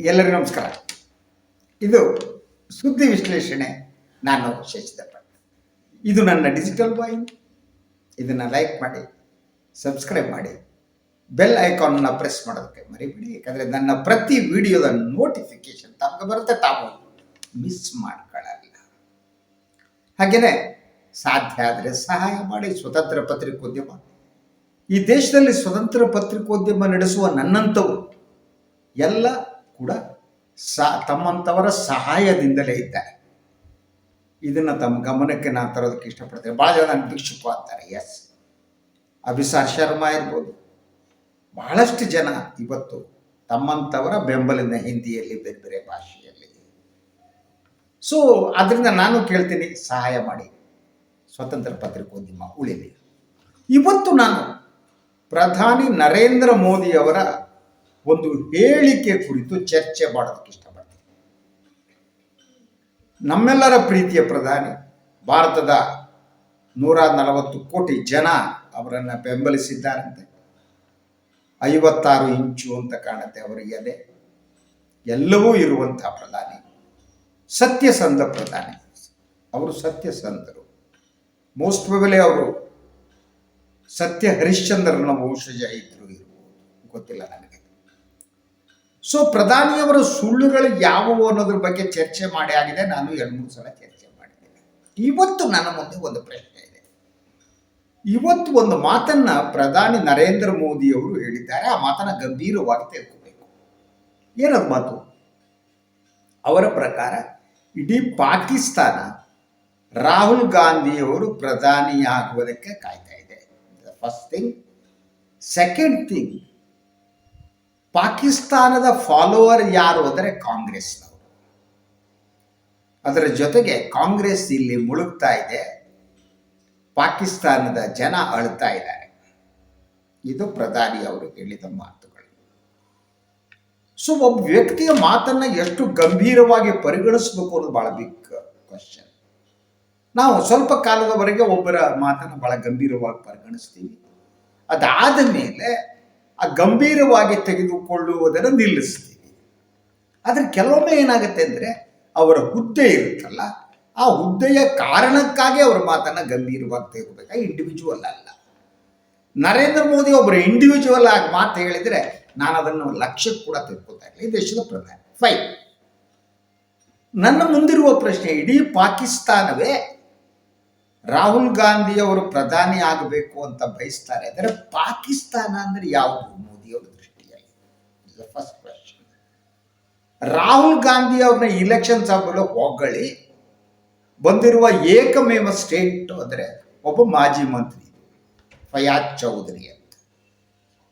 ಎಲ್ಲರಿಗೂ ನಮಸ್ಕಾರ. ಇದು ಸುದ್ದಿ ವಿಶ್ಲೇಷಣೆ ನಾನು ಶಶಿಧರ್ ಭಟ್ ಇದು ನನ್ನ ಡಿಜಿಟಲ್ ಬಾಯಿ ಇದನ್ನು ಲೈಕ್ ಮಾಡಿ ಸಬ್ಸ್ಕ್ರೈಬ್ ಮಾಡಿ ಬೆಲ್ ಐಕಾನನ್ನು ಪ್ರೆಸ್ ಮಾಡೋದಕ್ಕೆ ಮರಿಬೇಡಿ. ಯಾಕಂದರೆ ನನ್ನ ಪ್ರತಿ ವಿಡಿಯೋದ ನೋಟಿಫಿಕೇಶನ್ ತಮಗೆ ಬರುತ್ತೆ, ತಾವು ಮಿಸ್ ಮಾಡ್ಕೊಳ್ಳಲ್ಲ. ಹಾಗೆಯೇ ಸಾಧ್ಯ ಆದರೆ ಸಹಾಯ ಮಾಡಿ. ಸ್ವತಂತ್ರ ಪತ್ರಿಕೋದ್ಯಮ. ಈ ದೇಶದಲ್ಲಿ ಸ್ವತಂತ್ರ ಪತ್ರಿಕೋದ್ಯಮ ನಡೆಸುವ ನನ್ನಂಥವು ಎಲ್ಲ ಕೂಡ ಸ ತಮ್ಮಂಥವರ ಸಹಾಯದಿಂದಲೇ ಇದ್ದಾರೆ. ಇದನ್ನು ತಮ್ಮ ಗಮನಕ್ಕೆ ನಾನು ತರೋದಕ್ಕೆ ಇಷ್ಟಪಡ್ತೇನೆ. ಭಾಳ ಜನ ನನ್ನ ಭಿಕ್ಷುಕು ಅಂತಾರೆ. ಎಸ್ ಅಭಿಸಾರ್ ಶರ್ಮಾ ಇರ್ಬೋದು. ಬಹಳಷ್ಟು ಜನ ಇವತ್ತು ತಮ್ಮಂಥವರ ಬೆಂಬಲಿನ ಹಿಂದಿಯಲ್ಲಿ ಬೇರೆ ಬೇರೆ ಭಾಷೆಯಲ್ಲಿ. ಸೊ ಅದರಿಂದ ನಾನು ಕೇಳ್ತೀನಿ, ಸಹಾಯ ಮಾಡಿ. ಸ್ವತಂತ್ರ ಪತ್ರಿಕೋದ್ಯಮ ಉಳಿಲಿ. ಇವತ್ತು ನಾನು ಪ್ರಧಾನಿ ನರೇಂದ್ರ ಮೋದಿಯವರ ಒಂದು ಹೇಳಿಕೆ ಕುರಿತು ಚರ್ಚೆ ಮಾಡೋದಕ್ಕೆ ಇಷ್ಟಪಡ್ತೀನಿ. ನಮ್ಮೆಲ್ಲರ ಪ್ರೀತಿಯ ಪ್ರಧಾನಿ, ಭಾರತದ ನೂರ ನಲವತ್ತು ಕೋಟಿ ಜನ ಅವರನ್ನು ಬೆಂಬಲಿಸಿದ್ದಾರಂತೆ. ಐವತ್ತಾರು ಇಂಚು ಅಂತ ಕಾಣುತ್ತೆ ಅವರಿಗೆ ಅದೇ. ಎಲ್ಲವೂ ಇರುವಂತಹ ಪ್ರಧಾನಿ, ಸತ್ಯಸಂಧ ಪ್ರಧಾನಿ. ಅವರು ಸತ್ಯಸಂಧರು. ಮೋಸ್ಟ್ ಪ್ರೊಬಲಿ ಅವರು ಸತ್ಯ ಹರಿಶ್ಚಂದ್ರನ ವಂಶಜ ಇದ್ರು ಗೊತ್ತಿಲ್ಲ ನನಗೆ. ಸೊ ಪ್ರಧಾನಿಯವರ ಸುಳ್ಳುಗಳು ಯಾವುವು ಅನ್ನೋದ್ರ ಬಗ್ಗೆ ಚರ್ಚೆ ಮಾಡಿ ಆಗಿದೆ. ನಾನು ಎರಡು ಮೂರು ಸಲ ಚರ್ಚೆ ಮಾಡಿದ್ದೇನೆ ಇವತ್ತು ನನ್ನ ಮುಂದೆ ಒಂದು ಪ್ರಶ್ನೆ ಇದೆ. ಇವತ್ತು ಒಂದು ಮಾತನ್ನ ಪ್ರಧಾನಿ ನರೇಂದ್ರ ಮೋದಿ ಅವರು ಹೇಳಿದ್ದಾರೆ. ಆ ಮಾತನ್ನ ಗಂಭೀರವಾಗಿ ತೆಗೆದುಕೋಬೇಕು ಏನದು ಮಾತು? ಅವರ ಪ್ರಕಾರ ಇಡೀ ಪಾಕಿಸ್ತಾನ ರಾಹುಲ್ ಗಾಂಧಿಯವರು ಪ್ರಧಾನಿ ಆಗುವುದಕ್ಕೆ ಕಾಯ್ತಾ ಇದೆ. ಫಸ್ಟ್ ಥಿಂಗ್ ಸೆಕೆಂಡ್ ಥಿಂಗ್ ಪಾಕಿಸ್ತಾನದ ಫಾಲೋವರ್ ಯಾರು ಅಂದರೆ ಕಾಂಗ್ರೆಸ್ನವರು. ಅದರ ಜೊತೆಗೆ ಕಾಂಗ್ರೆಸ್ ಇಲ್ಲಿ ಮುಳುಗ್ತಾ ಇದೆ. ಪಾಕಿಸ್ತಾನದ ಜನ ಅಳ್ತಾ ಇದ್ದಾರೆ. ಇದು ಪ್ರಧಾನಿ ಅವರು ಹೇಳಿದ ಮಾತುಗಳು. ಸೊ ಒಬ್ಬ ವ್ಯಕ್ತಿಯ ಮಾತನ್ನ ಎಷ್ಟು ಗಂಭೀರವಾಗಿ ಪರಿಗಣಿಸಬೇಕು ಅನ್ನೋದು ಬಹಳ ಬಿಗ್ ಕ್ವಶನ್ ನಾವು ಸ್ವಲ್ಪ ಕಾಲದವರೆಗೆ ಒಬ್ಬರ ಮಾತನ್ನು ಬಹಳ ಗಂಭೀರವಾಗಿ ಪರಿಗಣಿಸ್ತೀವಿ. ಅದಾದ ಮೇಲೆ ಆ ಗಂಭೀರವಾಗಿ ತೆಗೆದುಕೊಳ್ಳುವುದನ್ನು ನಿಲ್ಲಿಸ್ತೀವಿ. ಆದರೆ ಕೆಲವೊಮ್ಮೆ ಏನಾಗುತ್ತೆ ಅಂದರೆ ಅವರ ಹುದ್ದೆ ಇರುತ್ತಲ್ಲ, ಆ ಹುದ್ದೆಯ ಕಾರಣಕ್ಕಾಗಿ ಅವರ ಮಾತನ್ನು ಗಂಭೀರವಾಗಿ ತೆಗೆದುಬೇಕಾಗಿ ಇಂಡಿವಿಜುವಲ್ ಅಲ್ಲ. ನರೇಂದ್ರ ಮೋದಿ ಒಬ್ಬರು ಇಂಡಿವಿಜುವಲ್ ಆಗಿ ಮಾತು ಹೇಳಿದರೆ ನಾನು ಅದನ್ನು ಲಕ್ಷ್ಯಕ್ಕೆ ಕೂಡ ತೆಗೆದುಕೊಳ್ತಾ ಇಲ್ಲ ದೇಶದ ಪ್ರಧಾನಿ. ಫೈನ್ ನನ್ನ ಮುಂದಿರುವ ಪ್ರಶ್ನೆ, ಇಡೀ ಪಾಕಿಸ್ತಾನವೇ ರಾಹುಲ್ ಗಾಂಧಿ ಅವರು ಪ್ರಧಾನಿ ಆಗಬೇಕು ಅಂತ ಬಯಸ್ತಾರೆ. ಅಂದರೆ ಪಾಕಿಸ್ತಾನ ಅಂದರೆ ಯಾವುದು ಮೋದಿಯವರ ದೃಷ್ಟಿಯಲ್ಲಿ? ಫಸ್ಟ್ ಕ್ವೆಶನ್ ರಾಹುಲ್ ಗಾಂಧಿ ಅವ್ರನ್ನ ಇಲೆಕ್ಷನ್ ಸಭೆಗಳು ಹೊಗಳಿ ಬಂದಿರುವ ಏಕಮೇವ ಸ್ಟೇಟ್ ಅಂದರೆ ಒಬ್ಬ ಮಾಜಿ ಮಂತ್ರಿ ಫಯಾಜ್ ಚೌಧರಿ ಅಂತ.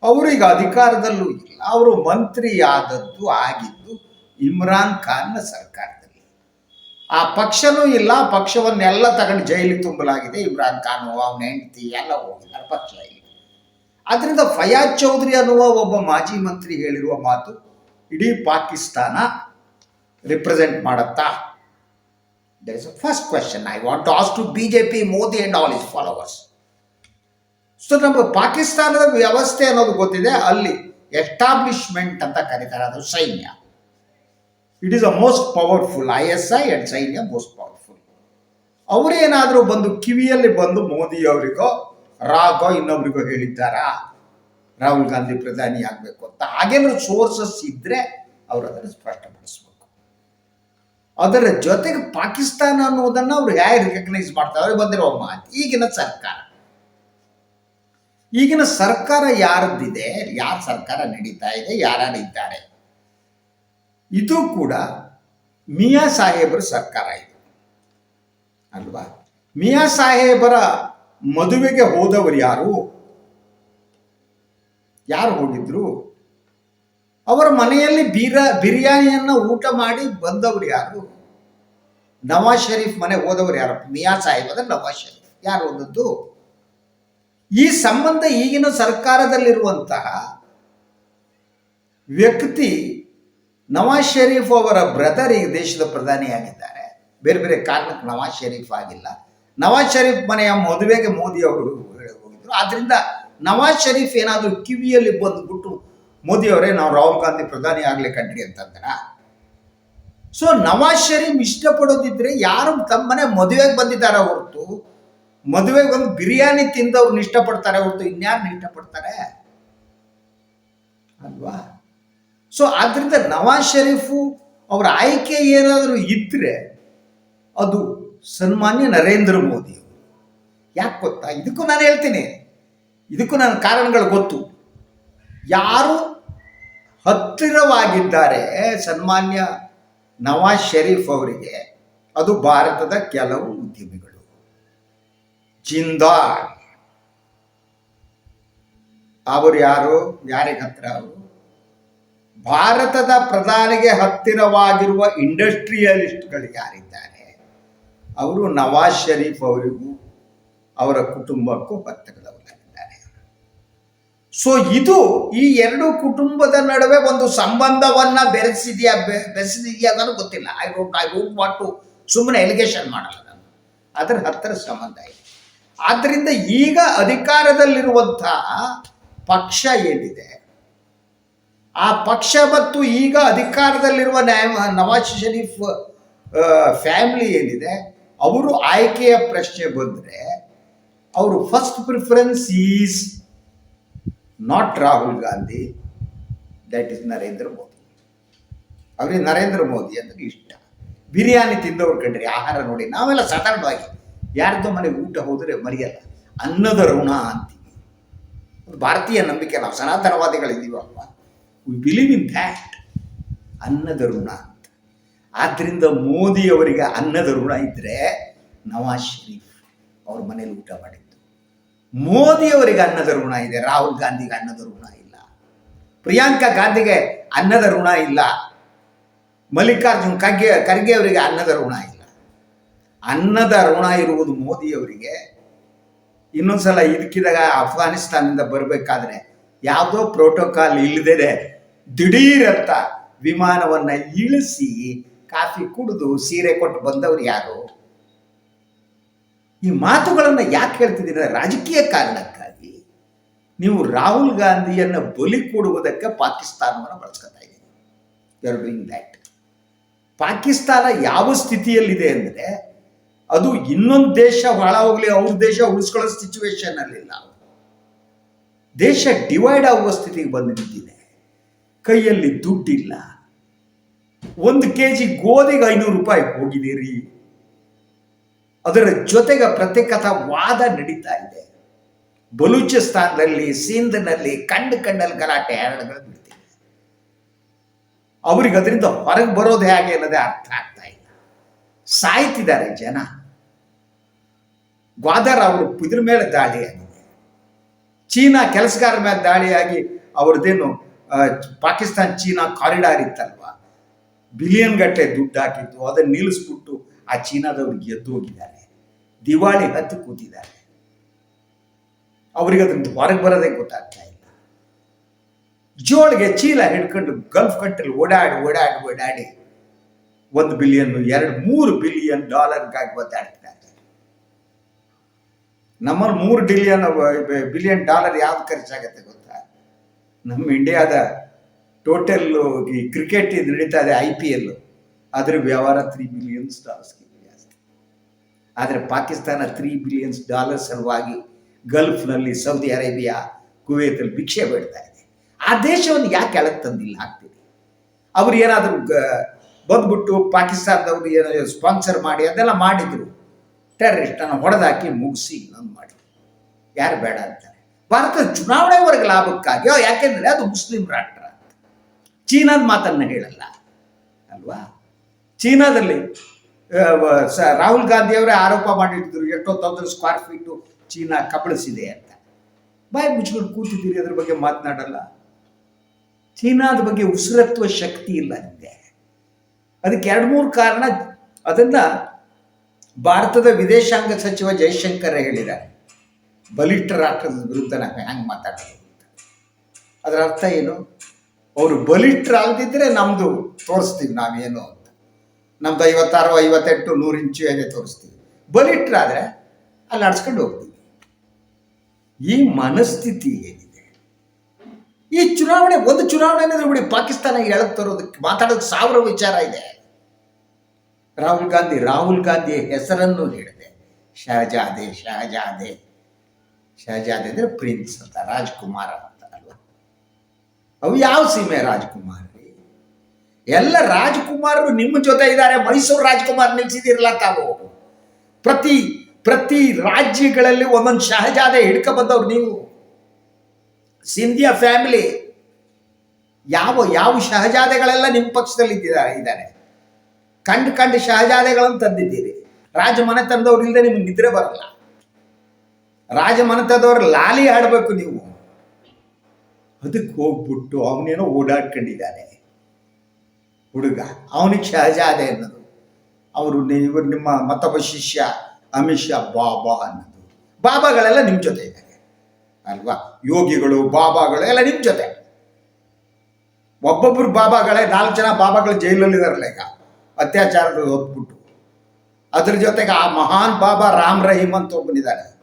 ಅವರು ಈಗ ಅಧಿಕಾರದಲ್ಲೂ ಇಲ್ಲ. ಅವರು ಮಂತ್ರಿ ಆದದ್ದು ಆಗಿದ್ದು ಇಮ್ರಾನ್ ಖಾನ್ನ ಸರ್ಕಾರದಲ್ಲಿ. ಆ ಪಕ್ಷನೂ ಇಲ್ಲ, ಪಕ್ಷವನ್ನೆಲ್ಲ ತಗೊಂಡು ಜೈಲಿಗೆ ತುಂಬಲಾಗಿದೆ. ಇಮ್ರಾನ್ ಖಾನು, ಅವನ ಹೆಂಡತಿ ಎಲ್ಲ ಹೋಗಿದ್ದಾರೆ, ಪಕ್ಷ ಇಲ್ಲಿ. ಅದರಿಂದ ಫಯಾಜ್ ಚೌಧರಿ ಅನ್ನುವ ಒಬ್ಬ ಮಾಜಿ ಮಂತ್ರಿ ಹೇಳಿರುವ ಮಾತು ಇಡೀ ಪಾಕಿಸ್ತಾನ ರಿಪ್ರೆಸೆಂಟ್ ಮಾಡುತ್ತಾ? There is a first question I want ask to B J P Modi and all his followers so ನಮ್ಮ ಪಾಕಿಸ್ತಾನದ ವ್ಯವಸ್ಥೆ ಅನ್ನೋದು ಗೊತ್ತಿದೆ. ಅಲ್ಲಿ ಎಸ್ಟಾಬ್ಲಿಷ್ಮೆಂಟ್ ಅಂತ ಕರೀತಾರೆ, ಅದು ಸೈನ್ಯ. It is a most powerful I S I and ಸೈನ್ಯ ಮೋಸ್ಟ್ ಪವರ್ಫುಲ್ ಅವರೇನಾದರೂ ಬಂದು ಕಿವಿಯಲ್ಲಿ ಬಂದು ಮೋದಿ ಅವರಿಗೋ, ರಾಗೋ ಇನ್ನೊಬ್ರಿಗೋ ಹೇಳಿದ್ದಾರಾ? ರಾಹುಲ್ ಗಾಂಧಿ ಪ್ರಧಾನಿ ಆಗಬೇಕು ಅಂತ ಹಾಗೇನಾದ್ರು ಸೋರ್ಸಸ್ ಇದ್ದರೆ ಅವರು ಅದನ್ನು ಸ್ಪಷ್ಟಪಡಿಸ್ಬೇಕು. ಅದರ ಜೊತೆಗೆ ಪಾಕಿಸ್ತಾನ ಅನ್ನೋದನ್ನು ಅವರು ಹೇಗೆ ರಿಕಗ್ನೈಸ್ ಮಾಡ್ತಾರೆ? ಬಂದಿರೋ ಮಾತು, ಈಗಿನ ಸರ್ಕಾರ. ಈಗಿನ ಸರ್ಕಾರ ಯಾರದ್ದಿದೆ ಯಾರ ಸರ್ಕಾರ ನಡೀತಾ ಇದೆ? ಯಾರ್ಯಾರು ಇದ್ದಾರೆ ಇದು ಕೂಡ ಮಿಯಾ ಸಾಹೇಬರ ಸರ್ಕಾರ ಇದು. ಅಲ್ವಾ? ಮಿಯಾ ಸಾಹೇಬರ ಮದುವೆಗೆ ಹೋದವರು ಯಾರು? ಯಾರು ಹೋಗಿದ್ರು? ಅವರ ಮನೆಯಲ್ಲಿ ಬೀರ, ಬಿರಿಯಾನಿಯನ್ನು ಊಟ ಮಾಡಿ ಬಂದವರು ಯಾರು? ನವಾಜ್ ಶರೀಫ್ ಮನೆ ಹೋದವರು ಯಾರು? ಮಿಯಾ ಸಾಹೇಬ್ ಅಂದ್ರೆ ನವಾಜ್ ಶರೀಫ್. ಯಾರು ಹೋದದ್ದು? ಈ ಸಂಬಂಧ ಈಗಿನ ಸರ್ಕಾರದಲ್ಲಿರುವಂತಹ ವ್ಯಕ್ತಿ ನವಾಜ್ ಶರೀಫ್ ಅವರ ಬ್ರದರ್ ಈ ದೇಶದ ಪ್ರಧಾನಿಯಾಗಿದ್ದಾರೆ. ಬೇರೆ ಬೇರೆ ಕಾರಣಕ್ಕೆ ನವಾಜ್ ಶರೀಫ್ ಆಗಿಲ್ಲ. ನವಾಜ್ ಶರೀಫ್ ಮನೆಯ ಮದುವೆಗೆ ಮೋದಿ ಅವರು ಹೋಗಿದ್ರು. ಆದ್ರಿಂದ ನವಾಜ್ ಶರೀಫ್ ಏನಾದರೂ ಕಿವಿಯಲ್ಲಿ ಬಂದುಬಿಟ್ಟು ಮೋದಿ ಅವರೇ ನಾವು ರಾಹುಲ್ ಗಾಂಧಿ ಪ್ರಧಾನಿ ಆಗಲಿ ಕಂಡ್ರಿ ಅಂತಂದ್ರ ಸೊ ನವಾಜ್ ಶರೀಫ್ ಇಷ್ಟಪಡೋದಿದ್ರೆ ಯಾರು ತಮ್ಮನೆ ಮದುವೆಗೆ ಬಂದಿದ್ದಾರೆ ಹೊರತು? ಮದುವೆಗೆ ಒಂದು ಬಿರಿಯಾನಿ ತಿಂದವ್ರನ್ನ ಇಷ್ಟಪಡ್ತಾರೆ ಹೊರತು ಇನ್ಯಾರನ್ನ ಇಷ್ಟಪಡ್ತಾರೆ? ಅಲ್ವಾ? ಸೊ ಆದ್ದರಿಂದ ನವಾಜ್ ಷರೀಫು ಅವರ ಆಯ್ಕೆ ಏನಾದರೂ ಇದ್ರೆ ಅದು ಸನ್ಮಾನ್ಯ ನರೇಂದ್ರ ಮೋದಿ ಯಾಕೆ ಗೊತ್ತಾ? ಇದಕ್ಕೂ ನಾನು ಹೇಳ್ತೀನಿ. ಇದಕ್ಕೂ ನನ್ನ ಕಾರಣಗಳು ಗೊತ್ತು. ಯಾರು ಹತ್ತಿರವಾಗಿದ್ದಾರೆ ಸನ್ಮಾನ್ಯ ನವಾಜ್ ಷರೀಫ್ ಅವರಿಗೆ, ಅದು ಭಾರತದ ಕೆಲವು ಉದ್ಯಮಿಗಳು. ಜಿಂದಾಲ್. ಅವರು ಯಾರು? ಯಾರಿಗೆ ಹತ್ರ ಅವರು? ಭಾರತದ ಪ್ರಧಾನಿಗೆ ಹತ್ತಿರವಾಗಿರುವ ಇಂಡಸ್ಟ್ರಿಯಲಿಸ್ಟ್ಗಳು ಯಾರಿದ್ದಾರೆ? ಅವರು ನವಾಜ್ ಶರೀಫ್ ಅವರಿಗೂ ಅವರ ಕುಟುಂಬಕ್ಕೂ ಹತ್ತಿರದವರಾಗಿದ್ದಾರೆ ಸೊ ಇದು ಈ ಎರಡು ಕುಟುಂಬದ ನಡುವೆ ಒಂದು ಸಂಬಂಧವನ್ನ ಬೆರೆಸಿದೆಯಾ ಬೆರೆಸಿದೆಯಾ ಅನ್ನೋದು ಗೊತ್ತಿಲ್ಲ. I don't I don't want to ಸುಮ್ಮನೆ ಎಲಿಗೇಷನ್ ಮಾಡಲ್ಲ ನಾನು. ಅದರ ಹತ್ತಿರ ಸಂಬಂಧ ಇದೆ. ಆದ್ದರಿಂದ ಈಗ ಅಧಿಕಾರದಲ್ಲಿರುವಂತಹ ಪಕ್ಷ ಏನಿದೆ? ಆ ಪಕ್ಷ ಮತ್ತು ಈಗ ಅಧಿಕಾರದಲ್ಲಿರುವ ನ್ಯಾಯ ನವಾಜ್ ಶರೀಫ್ ಫ್ಯಾಮಿಲಿ ಏನಿದೆ, ಅವರು ಆಯ್ಕೆಯ ಪ್ರಶ್ನೆ ಬಂದರೆ, ಅವರು first preference is not Rahul Gandhi that is Narendra Modi ಅವರಿಗೆ ನರೇಂದ್ರ ಮೋದಿ ಅಂದ್ರೆ ಇಷ್ಟ. ಬಿರಿಯಾನಿ ತಿಂದವ್ರು ಕಂಡ್ರಿ ಆಹಾರ ನೋಡಿ, ನಾವೆಲ್ಲ ಸಾಧಾರಣವಾಗಿ ಯಾರ್ದೋ ಮನೆಗೆ ಊಟ ಹೋದರೆ ಮರೆಯಲ್ಲ, ಅನ್ನದ ಋಣ ಅಂತೀವಿ. ಭಾರತೀಯ ನಂಬಿಕೆ, ನಾವು ಸನಾತನವಾದಿಗಳಿದ್ದೀವಲ್ವ? ವಿ ಬಿಲೀವ್ ಇನ್ ದ್ಯಾಟ್ ಅನ್ನದ ಋಣ ಅಂತ. ಆದ್ದರಿಂದ ಮೋದಿ ಅವರಿಗೆ ಅನ್ನದ ಋಣ ಇದ್ದರೆ ನವಾಜ್ ಶರೀಫ್ ಅವ್ರ ಮನೇಲಿ ಊಟ ಮಾಡಿದ್ದು. ಮೋದಿ ಅವರಿಗೆ ಅನ್ನದ ಋಣ ಇದೆ. ರಾಹುಲ್ ಗಾಂಧಿಗೆ ಅನ್ನದ ಋಣ ಇಲ್ಲ. ಪ್ರಿಯಾಂಕಾ ಗಾಂಧಿಗೆ ಅನ್ನದ ಋಣ ಇಲ್ಲ. ಮಲ್ಲಿಕಾರ್ಜುನ್ ಖರ್ಗೆ ಖರ್ಗೆ ಅವರಿಗೆ ಅನ್ನದ ಋಣ ಇಲ್ಲ. ಅನ್ನದ ಋಣ ಇರುವುದು ಮೋದಿ ಅವರಿಗೆ ಇನ್ನೊಂದ್ಸಲ ಇದಕ್ಕಿದಾಗ ಅಫ್ಘಾನಿಸ್ತಾನದಿಂದ ಬರಬೇಕಾದ್ರೆ ಯಾವುದೋ ಪ್ರೋಟೋಕಾಲ್ ಇಲ್ಲದೇ ದಿಢೀರ್ ಅಂತ ವಿಮಾನವನ್ನ ಇಳಿಸಿ ಕಾಫಿ ಕುಡಿದು ಸೀರೆ ಕೊಟ್ಟು ಬಂದವರು ಯಾರು? ಈ ಮಾತುಗಳನ್ನ ಯಾಕೆ ಹೇಳ್ತಿದ್ದೀರ? ರಾಜಕೀಯ ಕಾರಣಕ್ಕಾಗಿ ನೀವು ರಾಹುಲ್ ಗಾಂಧಿಯನ್ನ ಬಲಿ ಕೊಡುವುದಕ್ಕೆ ಪಾಕಿಸ್ತಾನವನ್ನು ಬಳಸ್ಕೊತಾ ಇದ್ದೀರಿ. ಯು ಡೂಯಿಂಗ್ ದ್ಯಾಟ್ ಪಾಕಿಸ್ತಾನ ಯಾವ ಸ್ಥಿತಿಯಲ್ಲಿದೆ ಅಂದರೆ ಅದು ಇನ್ನೊಂದು ದೇಶ ಒಳ ಹೋಗ್ಲಿ ಅವ್ರ ದೇಶ ಉಳಿಸ್ಕೊಳ್ಳೋ ಸಿಚುವೇಶನ್ ಅಲ್ಲಿಲ್ಲ. ದೇಶ ಡಿವೈಡ್ ಆಗುವ ಸ್ಥಿತಿಗೆ ಬಂದು ನಿಂತಿದೆ. ಕೈಯಲ್ಲಿ ದುಡ್ಡಿಲ್ಲ. ಒಂದು ಕೆ ಜಿ ಗೋಧಿಗೆ ಐನೂರು ರೂಪಾಯಿ ಹೋಗಿದ್ದೀರಿ ಅದರ ಜೊತೆಗೆ ಪ್ರತ್ಯೇಕತಾ ವಾದ ನಡೀತಾ ಇದೆ. ಬಲೂಚಿಸ್ತಾನದಲ್ಲಿ ಸಿಂಧ್ನಲ್ಲಿ ಕಂಡು ಕಣ್ಣಲ್ಲಿ ಗಲಾಟೆ ಎರಡುಗಳು ಅವ್ರಿಗೆ ಅದರಿಂದ ಹೊರಗೆ ಬರೋದು ಹೇಗೆ ಅನ್ನೋದೇ ಅರ್ಥ ಆಗ್ತಾ ಇಲ್ಲ. ಸಾಯ್ತಿದ್ದಾರೆ ಜನ. ಗ್ವಾದರ್ ಅವರು ಇದ್ರ ಮೇಲೆ ದಾಳಿಯಾಗಿದೆ ಚೀನಾ ಕೆಲಸಗಾರ ಮೇಲೆ ದಾಳಿಯಾಗಿ ಅವ್ರದ್ದೇನು ಪಾಕಿಸ್ತಾನ್, ಚೀನಾ ಕಾರಿಡಾರ್ ಇತ್ತಲ್ವಾ? ಬಿಲಿಯನ್ ಗಟ್ಟಲೆ ದುಡ್ಡು ಹಾಕಿದ್ದು, ಅದನ್ನ ನಿಲ್ಲಿಸ್ಬಿಟ್ಟು ಆ ಚೀನಾದವ್ರು ಗೆದ್ದು ಹೋಗಿದ್ದಾರೆ. ದಿವಾಳಿ ಹತ್ತು ಕೂತಿದ್ದಾರೆ. ಅವ್ರಿಗೆ ಅದನ್ನು ಹೊರಗೆ ಬರೋದೇ ಗೊತ್ತಾಗ್ತಾ ಇಲ್ಲ. ಜೋಳಿಗೆ ಚೀಲ ಹಿಡ್ಕೊಂಡು ಗಲ್ಫ್ ಕಂಟ್ರಿ ಓಡಾಡಿ ಓಡಾಡಿ ಓಡಾಡಿ ಒಂದು ಬಿಲಿಯನ್, ಎರಡು, ಮೂರು ಬಿಲಿಯನ್ ಡಾಲರ್ಗಾಗಿ ಒದ್ದಾಡ್ತಿದ್ದಾರೆ. ನಮ್ಮಲ್ಲಿ ಮೂರು ಡಿಲಿಯನ್, ಬಿಲಿಯನ್ ಡಾಲರ್ ಯಾವ್ದು ಖರ್ಚಾಗತ್ತೆ ಗೊತ್ತಾ? ನಮ್ಮ ಇಂಡಿಯಾದ ಟೋಟಲ್ ಈ ಕ್ರಿಕೆಟ್ ಇದು ನಡೀತಾ ಇದೆ ಐ ಪಿ ಎಲ್ ಅದ್ರ ವ್ಯವಹಾರ ತ್ರೀ ಬಿಲಿಯನ್ಸ್ ಡಾಲರ್ಸ್ಗೆ ಜಾಸ್ತಿ. ಆದರೆ ಪಾಕಿಸ್ತಾನ ತ್ರೀ ಬಿಲಿಯನ್ಸ್ ಡಾಲರ್ ಸಲುವಾಗಿ ಗಲ್ಫ್ನಲ್ಲಿ ಸೌದಿ ಅರೇಬಿಯಾ ಕುವೈತಲ್ಲಿ ಭಿಕ್ಷೆ ಬೇಡ್ತಾ ಇದೆ. ಆ ದೇಶವನ್ನು ಯಾಕೆ ಕೆಳಗೆ ತಂದಿಲ್ಲ ಆಗ್ತಿದೆ? ಅವ್ರು ಏನಾದರೂ ಬಂದ್ಬಿಟ್ಟು ಪಾಕಿಸ್ತಾನದವ್ರು ಏನಾದ್ರು ಸ್ಪಾನ್ಸರ್ ಮಾಡಿ, ಅದೆಲ್ಲ ಮಾಡಿದ್ರು. ಟೆರರಿಸ್ಟನ್ನು ಹೊಡೆದಾಕಿ ಮುಗಿಸಿ ಇನ್ನೊಂದು ಮಾಡಿದ್ರು. ಯಾರು ಬೇಡ ಅಂತಾರೆ ಚುನಾವಣೆ ವರ್ಗ ಲಾಭಕ್ಕಾಗಿ ಯಾಕೆಂದ್ರೆ ಅದು ಮುಸ್ಲಿಂ ರಾಷ್ಟ್ರ ಚೀನಾದ ಮಾತನ್ನ ಹೇಳಲ್ಲ, ಅಲ್ವಾ? ಚೀನಾದಲ್ಲಿ ರಾಹುಲ್ ಗಾಂಧಿ ಅವರೇ ಆರೋಪ ಮಾಡಿರ್ತಾರೆ ಎಷ್ಟೋ ತೌಸಂಡ್ ಸ್ಕ್ವೇರ್ ಫೀಟು ಚೀನಾ ಕಬಳಿಸಿದೆ ಅಂತ. ಬಾಯಿ ಮುಚ್ಕೊಂಡು ಕೂತಿದ್ದೀರಿ, ಅದ್ರ ಬಗ್ಗೆ ಮಾತನಾಡಲ್ಲ. ಚೀನಾದ ಬಗ್ಗೆ ಉಸಿರತ್ವ ಶಕ್ತಿ ಇಲ್ಲ ನಿಮಗೆ. ಅದಕ್ಕೆ ಎರಡು ಮೂರು ಕಾರಣ. ಅದನ್ನ ಭಾರತದ ವಿದೇಶಾಂಗ ಸಚಿವ ಜೈಶಂಕರ್ ಹೇಳಿದ್ದಾರೆ. ಬಲಿಷ್ಠ ರಾಷ್ಟ್ರದ ವಿರುದ್ಧ ನಾವು ಹೆಂಗೆ ಮಾತಾಡೋದು ಅಂತ. ಅದರ ಅರ್ಥ ಏನು? ಅವರು ಬಲಿಷ್ಠರಾಗದಿದ್ದರೆ ನಮ್ಮದು ತೋರಿಸ್ತೀವಿ ನಾವೇನು ಅಂತ. ನಮ್ದು ಐವತ್ತಾರು, ಐವತ್ತೆಂಟು, ನೂರು ಇಂಚು ಹೇಗೆ ತೋರಿಸ್ತೀವಿ. ಬಲಿಷ್ಠರಾದರೆ ಅಲ್ಲಿ ನಡ್ಸ್ಕೊಂಡು ಹೋಗ್ತೀವಿ. ಈ ಮನಸ್ಥಿತಿ ಏನಿದೆ? ಈ ಚುನಾವಣೆ, ಒಂದು ಚುನಾವಣೆ ಅಂದ್ರೆ ಬಿಡಿ ಪಾಕಿಸ್ತಾನ ಹೇಳಕ್ ತರೋದಕ್ಕೆ ಮಾತಾಡೋದು ಸಾವಿರ ವಿಚಾರ ಇದೆ. ರಾಹುಲ್ ಗಾಂಧಿ, ರಾಹುಲ್ ಗಾಂಧಿಯ ಹೆಸರನ್ನು ಹೇಳಿದೆ. ಶಹಜಾದೆ ಶಹಜಾದೆ. ಶಹಜಾದೆ ಅಂದ್ರೆ ಪ್ರಿನ್ಸ್ ಅಂತ, ರಾಜ್ಕುಮಾರ ಅಂತ ಅಲ್ಲ ಅವು ಯಾವ ಸೀಮೆ ರಾಜ್ಕುಮಾರ್ ಎಲ್ಲ ರಾಜ್ಕುಮಾರರು ನಿಮ್ಮ ಜೊತೆ ಇದ್ದಾರೆ, ಮೈಸೂರು ರಾಜ್ಕುಮಾರ್ ನಿಲ್ಸಿದಿರಲ್ಲ ತಾವು. ಪ್ರತಿ ಪ್ರತಿ ರಾಜ್ಯಗಳಲ್ಲಿ ಒಂದೊಂದು ಶಹಜಾದೆ ಹಿಡ್ಕ ಬಂದವ್ರು ನೀವು. ಸಿಂಧಿಯಾ ಫ್ಯಾಮಿಲಿ, ಯಾವ ಯಾವ ಶಹಜಾದೆಗಳೆಲ್ಲ ನಿಮ್ಮ ಪಕ್ಷದಲ್ಲಿ ಇದ್ದಿದ್ದಾರೆ ಇದ್ದಾರೆ ಕಂಡು ಕಂಡು ಶಹಜಾದೆಗಳನ್ನು ತಂದಿದ್ದೀರಿ. ರಾಜ ಮನೆ ಇಲ್ಲದೆ ನಿಮ್ಗೆ ನಿದ್ರೆ ಬರಲ್ಲ. ರಾಜಮನೆತನದವ್ರು ಲಾಲಿ ಹಾಡಬೇಕು ನೀವು. ಅದಕ್ಕೆ ಹೋಗ್ಬಿಟ್ಟು ಅವನೇನೋ ಓಡಾಡ್ಕೊಂಡಿದ್ದಾನೆ. ಹುಡುಗ, ಅವನಿಗೆ ಶಹಜಾದೆ ಅನ್ನೋದು ಅವರು ಇವರು ನಿಮ್ಮ ಮತ್ತೊಬ್ಬ ಶಿಷ್ಯ, ಅಮಿತ್ ಶಾ, ಬಾಬಾ ಅನ್ನೋದು. ಬಾಬಾಗಳೆಲ್ಲ ನಿಮ್ಮ ಜೊತೆ ಇದ್ದಾರೆ. ಅಲ್ವಾ? ಯೋಗಿಗಳು, ಬಾಬಾಗಳು ಎಲ್ಲ ನಿಮ್ಮ ಜೊತೆ. ಒಬ್ಬೊಬ್ಬರು ಬಾಬಾಗಳೇ, ನಾಲ್ಕು ಜನ ಬಾಬಾಗಳು ಜೈಲಲ್ಲಿದ್ದಾರಲ್ಲ ಈಗ. ಅತ್ಯಾಚಾರದ ಹೊತ್ಬಿಟ್ಟು ಅದ್ರ ಜೊತೆಗೆ ಆ ಮಹಾನ್ ಬಾಬಾ ರಾಮ್ ರಹೀಮ್ ಅಂತ ಒಬ್ಬನಿದ್ದಾನೆ.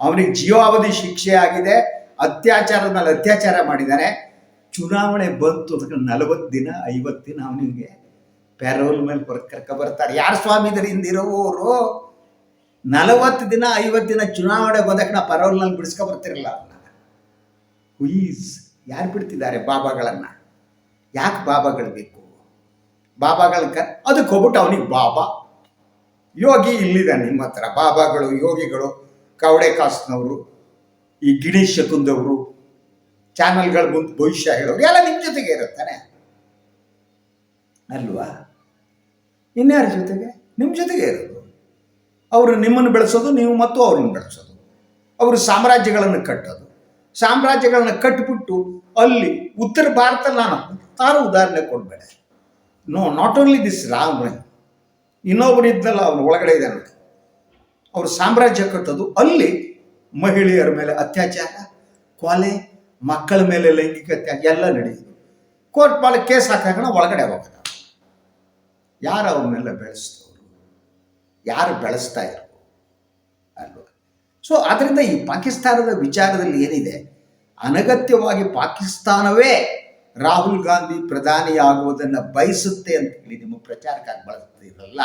ಅವನಿಗೆ ಜೀವಾವಧಿ ಶಿಕ್ಷೆ ಆಗಿದೆ, ಅತ್ಯಾಚಾರದ ಮೇಲೆ ಅತ್ಯಾಚಾರ ಮಾಡಿದ್ದಾನೆ ಚುನಾವಣೆ ಬಂತು ನಲವತ್ತು ದಿನ, ಐವತ್ತು ದಿನ ಅವನಿಗೆ ಪ್ಯಾರೋಲ್ ಮೇಲೆ ಹೊರಗೆ ಕರ್ಕ ಬರ್ತಾರೆ. ಯಾರು ಇದರಿಂದ ಹಿಂದಿರೋರು ನಲವತ್ತು ದಿನ, ಐವತ್ತು ದಿನ ಚುನಾವಣೆ ಬಂದಕ್ಕೆ ನಾ ಪರೋಲ್ನಲ್ಲಿ ಬಿಡಿಸ್ಕೊ ಬರ್ತಿರಲ್ಲ ಹುಯೀಸ್ ಯಾರು ಬಿಡ್ತಿದ್ದಾರೆ ಬಾಬಾಗಳನ್ನ? ಯಾಕೆ ಬಾಬಾಗಳು ಬೇಕು? ಬಾಬಾಗಳ ಕ, ಅದಕ್ಕೆ ಹೋಗ್ಬಿಟ್ಟು ಅವನಿಗೆ ಬಾಬಾ. ಯೋಗಿ ಇಲ್ಲಿದ್ದಾನೆ ನಿಮ್ಮ ಹತ್ರ, ಬಾಬಾಗಳು, ಯೋಗಿಗಳು. ಕವಡೆ ಕಾಸ್ನವರು ಈ ಗಿರೀಶ್ ಶಕುಂದವರು ಚಾನಲ್ಗಳ ಮುಂದೆ ಭವಿಷ್ಯ ಹೇಳೋರು, ಎಲ್ಲ ನಿಮ್ಮ ಜೊತೆಗೆ ಇರುತ್ತಾನೆ ಅಲ್ವಾ? ಇನ್ಯಾರ ಜೊತೆಗೆ? ನಿಮ್ಮ ಜೊತೆಗೆ ಇರೋದು. ಅವರು ನಿಮ್ಮನ್ನು ಬೆಳೆಸೋದು, ನೀವು ಮತ್ತು ಅವ್ರನ್ನ ಬೆಳೆಸೋದು. ಅವರು ಸಾಮ್ರಾಜ್ಯಗಳನ್ನು ಕಟ್ಟೋದು. ಸಾಮ್ರಾಜ್ಯಗಳನ್ನ ಕಟ್ಟಿಬಿಟ್ಟು ಅಲ್ಲಿ ಉತ್ತರ ಭಾರತ ನಾನು ತಾರು ಉದಾಹರಣೆ ಕೊಡ್ಬೇಡ. No not only this Ram ಇನ್ನೊಬ್ಬರು ಇದ್ದಲ್ಲ ಅವನು ಒಳಗಡೆ ಇದ್ದಾನೆ ಅವರು ಸಾಮ್ರಾಜ್ಯ ಕಟ್ಟೋದು ಅಲ್ಲಿ ಮಹಿಳೆಯರ ಮೇಲೆ ಅತ್ಯಾಚಾರ, ಕೊಲೆ, ಮಕ್ಕಳ ಮೇಲೆ ಲೈಂಗಿಕ ಅತ್ಯಾಚಾರ ಎಲ್ಲ ನಡೆಯಿತು ಕೋರ್ಟ್ ಮೇಲೆ ಕೇಸ್ ಹಾಕೋಣ ಒಳಗಡೆ ಹೋಗೋದ. ಯಾರು ಅವನ್ನೆಲ್ಲ ಬೆಳೆಸಿದವರು ಯಾರು ಬೆಳೆಸ್ತಾ ಇದ್ರು? ಅಲ್ವಾ? ಸೊ ಅದರಿಂದ ಈ ಪಾಕಿಸ್ತಾನದ ವಿಚಾರದಲ್ಲಿ ಏನಿದೆ? ಅನಗತ್ಯವಾಗಿ ಪಾಕಿಸ್ತಾನವೇ ರಾಹುಲ್ ಗಾಂಧಿ ಪ್ರಧಾನಿಯಾಗುವುದನ್ನು ಬಯಸುತ್ತೆ ಅಂತ ಹೇಳಿ ನಿಮ್ಮ ಪ್ರಚಾರಕ್ಕಾಗಿ ಬಳಸ್ತಿರಲ್ಲ.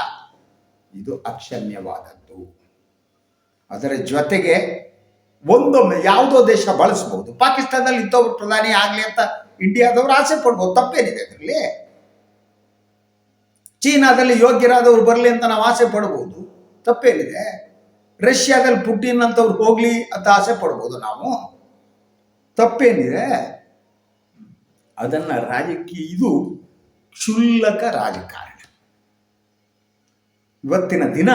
ಇದು ಅಕ್ಷಮ್ಯವಾದದ್ದು. ಅದರ ಜೊತೆಗೆ ಒಂದೊಮ್ಮೆ ಯಾವುದೋ ದೇಶ ಬಳಸ್ಬೋದು ಪಾಕಿಸ್ತಾನದಲ್ಲಿ ಇಂಥವ್ರು ಪ್ರಧಾನಿ ಆಗಲಿ ಅಂತ ಇಂಡಿಯಾದವರು ಆಸೆ ಪಡ್ಬೋದು. ತಪ್ಪೇನಿದೆ ಅದರಲ್ಲಿ? ಚೀನಾದಲ್ಲಿ ಯೋಗ್ಯರಾದವ್ರು ಬರಲಿ ಅಂತ ನಾವು ಆಸೆ ಪಡ್ಬೋದು. ತಪ್ಪೇನಿದೆ? ರಷ್ಯಾದಲ್ಲಿ ಪುಟಿನ್ ಅಂತವ್ರು ಹೋಗ್ಲಿ ಅಂತ ಆಸೆ ಪಡ್ಬೋದು ನಾವು. ತಪ್ಪೇನಿದೆ? ಅದನ್ನ ರಾಜಕೀಯ, ಇದು ಕ್ಷುಲ್ಲಕ ರಾಜಕಾರಣ. ಇವತ್ತಿನ ದಿನ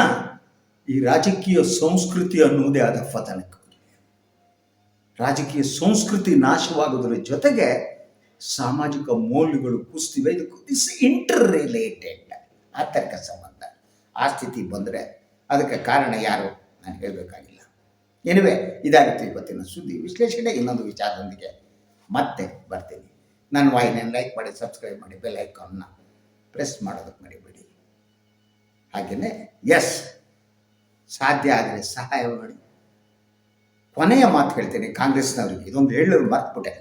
ಈ ರಾಜಕೀಯ ಸಂಸ್ಕೃತಿ ಅನ್ನುವುದೇ ಆದ ಪತನಕ್ಕೆ. ರಾಜಕೀಯ ಸಂಸ್ಕೃತಿ ನಾಶವಾಗುವುದರ ಜೊತೆಗೆ ಸಾಮಾಜಿಕ ಮೌಲ್ಯಗಳು ಕುಸ್ತಿವೆ ಇದು ಇಸ್ ಇಂಟರ್ ರಿಲೇಟೆಡ್ ಆತರ್ಕ ಸಂಬಂಧ. ಆ ಸ್ಥಿತಿ ಬಂದರೆ ಅದಕ್ಕೆ ಕಾರಣ ಯಾರು? ನಾನು ಹೇಳಬೇಕಾಗಿಲ್ಲ. ಎನಿವೆ ಇದಾಗುತ್ತೆ ಇವತ್ತಿನ ಸುದ್ದಿ ವಿಶ್ಲೇಷಣೆ. ಇನ್ನೊಂದು ವಿಚಾರದೊಂದಿಗೆ ಮತ್ತೆ ಬರ್ತೀನಿ. ನನ್ನ ವಾಹಿನಿಯನ್ನು ಲೈಕ್ ಮಾಡಿ ಸಬ್ಸ್ಕ್ರೈಬ್ ಮಾಡಿ ಬೆಲ್ ಐಕಾನ್ನ ಪ್ರೆಸ್ ಮಾಡೋದಕ್ಕೆ ಮರಿಬೇಡಿ. ಹಾಗೆಯೇ ಎಸ್ ಸಾಧ್ಯ ಆದರೆ ಸಹಾಯ ಮಾಡಿ. ಕೊನೆಯ ಮಾತು ಹೇಳ್ತೇನೆ, ಕಾಂಗ್ರೆಸ್ನವರಿಗೆ. ಇದೊಂದು ಹೇಳಲು ಮರ್ತ್ಬಿಟ್ಟೆ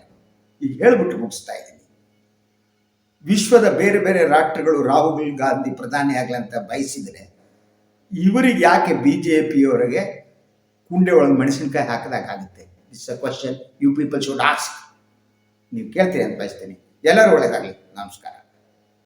ಈಗ ಹೇಳ್ಬಿಟ್ಟು ಮುಗಿಸ್ತಾ ಇದ್ದೀನಿ. ವಿಶ್ವದ ಬೇರೆ ಬೇರೆ ರಾಷ್ಟ್ರಗಳು ರಾಹುಲ್ ಗಾಂಧಿ ಪ್ರಧಾನಿ ಅಂತ ಬಯಸಿದರೆ ಇವರಿಗೆ ಯಾಕೆ ಬಿ ಜೆ ಪಿಯವರಿಗೆ ಕುಂಡೆ ಒಳಗೆ ಮೆಣಸಿನ್ಕಾಯಿ ಹಾಕಿದಾಗುತ್ತೆ it's a question you people should ask ನೀವು ಕೇಳ್ತೀರಿ ಅಂತ ಬಯಸ್ತೀನಿ. ಎಲ್ಲರೂ ಒಳ್ಳೆಯದಾಗಲಿ ನಮಸ್ಕಾರ.